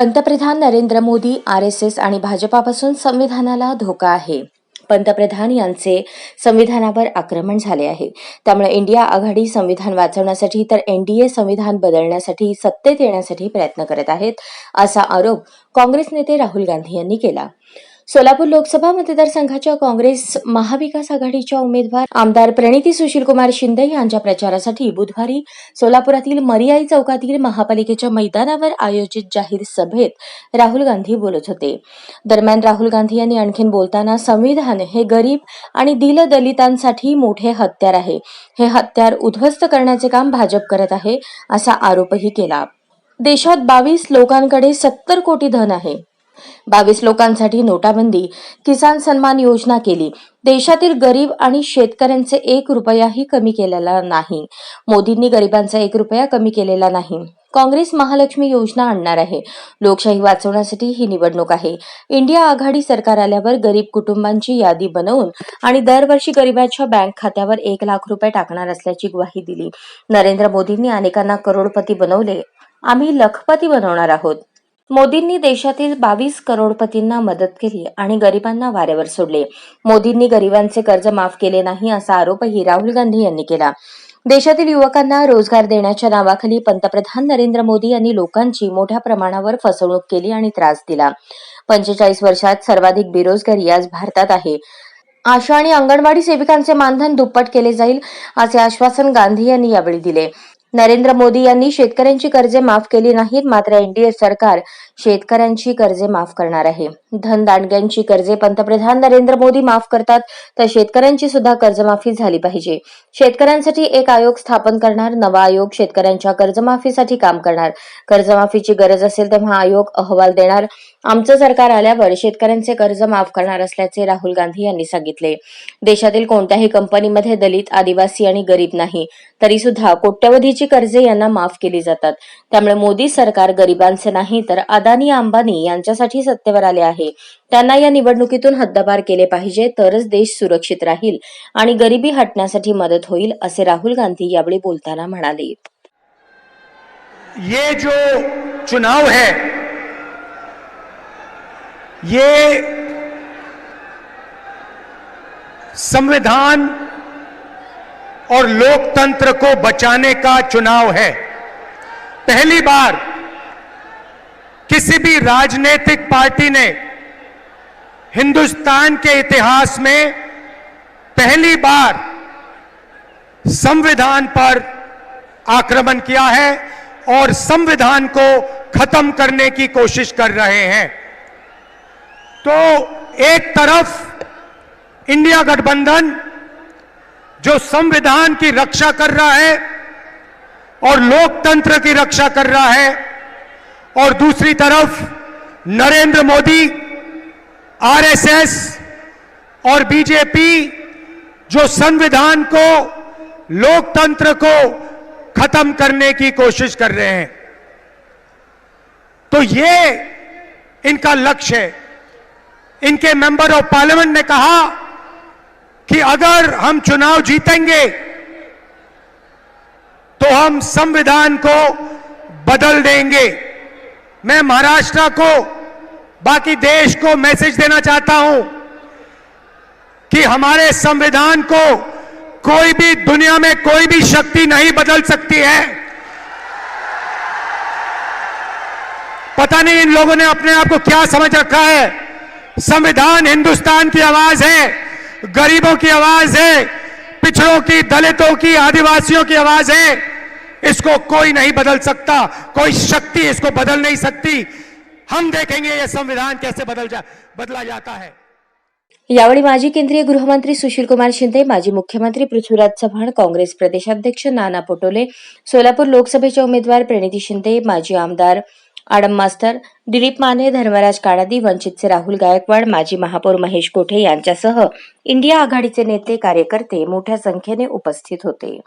पंतप्रधान Narendra Modi R S S आणि भाजपापासून संविधानाला धोका आहे. पंतप्रधान यांचे संविधानावर आक्रमण झाले आहे. त्यामुळे इंडिया आघाडी संविधान वाचवण्यासाठी तर एनडीए संविधान बदलण्यासाठी सत्तेत येण्यासाठी प्रयत्न करत आहेत असा आरोप काँग्रेस नेते राहुल गांधी यांनी केला. सोलापूर लोकसभा मतदारसंघाच्या काँग्रेस महाविकास आघाडीच्या उमेदवार आमदार प्रणिती सुशीलकुमार शिंदे यांच्या प्रचारासाठी बुधवारी सोलापुरातील मरियाई चौकातील महापालिकेच्या मैदानावर आयोजित जाहीर सभेत राहुल गांधी बोलत होते. दरम्यान राहुल गांधी यांनी आणखीन बोलताना संविधान हे गरीब आणि दीनदलितांसाठी मोठे हत्यार आहे. हे हत्यार उद्ध्वस्त करण्याचे काम भाजप करत आहे असा आरोपही केला. देशात बावीस लोकांकडे सत्तर कोटी धन आहे. बावीस लोकांसाठी नोटाबंदी किसान सन्मान योजना केली. देशातील गरीब आणि शेतकऱ्यांचे एक रुपयाही कमी केलेला नाही. मोदींनी गरिबांचा एक रुपया कमी केलेला नाही. काँग्रेस महालक्ष्मी योजना आणणार आहे. लोकशाही वाचवण्यासाठी ही निवडणूक आहे. इंडिया आघाडी सरकार आल्यावर गरीब कुटुंबांची यादी बनवून आणि दरवर्षी गरिबांच्या बँक खात्यावर एक लाख रुपये टाकणार असल्याची ग्वाही दिली. नरेंद्र मोदींनी अनेकांना करोडपती बनवले. आम्ही लखपती बनवणार आहोत. मोदींनी देशातील बावीस करोडपतींना मदत केली आणि गरिबांना वाऱ्यावर सोडले. मोदींनी गरिबांचे कर्ज माफ केले नाही असा आरोपही राहुल गांधी यांनी केला. देशातील युवकांना रोजगार देण्याच्या नावाखाली पंतप्रधान नरेंद्र मोदी यांनी लोकांची मोठ्या प्रमाणावर फसवणूक केली आणि त्रास दिला. पंचेचाळीस वर्षात सर्वाधिक बेरोजगारी आज भारतात आहे. आशा आणि अंगणवाडी सेविकांचे मानधन दुप्पट केले जाईल असे आश्वासन गांधी यांनी यावेळी दिले. नरेंद्र मोदी यांनी शेतकऱ्यांची कर्जे माफ केली नाहीत मात्र एनडीए सरकार शेतकऱ्यांची कर्जे माफ करणार आहे. धनदांडग्यांची कर्जे पंतप्रधान नरेंद्र मोदी माफ करतात तर शेतकऱ्यांची सुद्धा कर्जमाफी झाली पाहिजे. शेतकऱ्यांसाठी एक आयोग स्थापन करणार नवा आयोग शेतकऱ्यांच्या कर्जमाफीसाठी काम करणार. कर्जमाफीची गरज असेल तेव्हा आयोग अहवाल देणार. आमचं सरकार आल्यावर शेतकऱ्यांचे कर्ज माफ करणार असल्याचे राहुल गांधी यांनी सांगितले. देशातील कोणत्याही कंपनीमध्ये दलित आदिवासी आणि गरीब नाही तरी सुद्धा कोट्यवधी कोट्यवधीची कर्जे यांना माफ केली जातात. त्यामुळे मोदी सरकार गरिबांचे नाही तर अदानी अंबानी यांच्यासाठी सत्तेवर आले आहे. त्यांना या निवडणुकीतून हद्दपार केले पाहिजे तरच देश सुरक्षित राहील आणि गरिबी हटण्यासाठी मदत होईल असे राहुल गांधी यावेळी बोलताना म्हणाले. ये जो चुनाव है ये संविधान और लोकतंत्र को बचाने का चुनाव है। पहली बार किसी भी राजनीतिक पार्टी ने हिंदुस्तान के इतिहास में पहली बार संविधान पर आक्रमण किया है और संविधान को खत्म करने की कोशिश कर रहे हैं। तो एक तरफ़ इंडिया गठबंधन जो संविधान की रक्षा कर रहा है और लोकतंत्र की रक्षा कर रहा है। और दूसरी तरफ़ नरेंद्र मोदी, आरएसएस और बीजेपी जो संविधान को, लोकतंत्र को खत्म करने की कोशिश कर रहे हैं। तो ये इनका लक्ष्य है। इनके मेंबर ऑफ़ पार्लियामेंट ने कहा कि अगर हम चुनाव जीतेंगे तो हम संविधान को बदल देंगे। मैं महाराष्ट्र को, बाकी देश को मैसेज देना चाहता हूँ कि हमारे संविधान को कोई भी दुनिया में कोई भी शक्ति नहीं बदल सकती है। पता नहीं इन लोगों ने अपने आप को क्या समझ रखा है। संविधान हिंदुस्तान की आवाज़ है। गरीबों की आवाज़ है, पिछड़ों की, दलितों की, आदिवासियों की आवाज़ है। इसको कोई नहीं बदल सकता, कोई शक्ति इसको बदल नहीं सकती। हम देखेंगे ये संविधान कैसे बदल जा, बदला जाता है। यावेळी माजी केंद्रीय गृहमंत्री सुशील कुमार शिंदे, माजी मुख्यमंत्री पृथ्वीराज चव्हाण, काँग्रेस प्रदेशाध्यक्ष नाना पटोले, सोलापूर लोकसभेचे उमेदवार प्रणिती शिंदे, माजी आमदार आडम मास्तर दिलीप माने धर्मराज काडादी वंचितचे राहुल गायकवाड माजी महापौर महेश कोठे यांच्यासह इंडिया आघाडीचे नेते कार्यकर्ते मोठ्या संख्येने उपस्थित होते.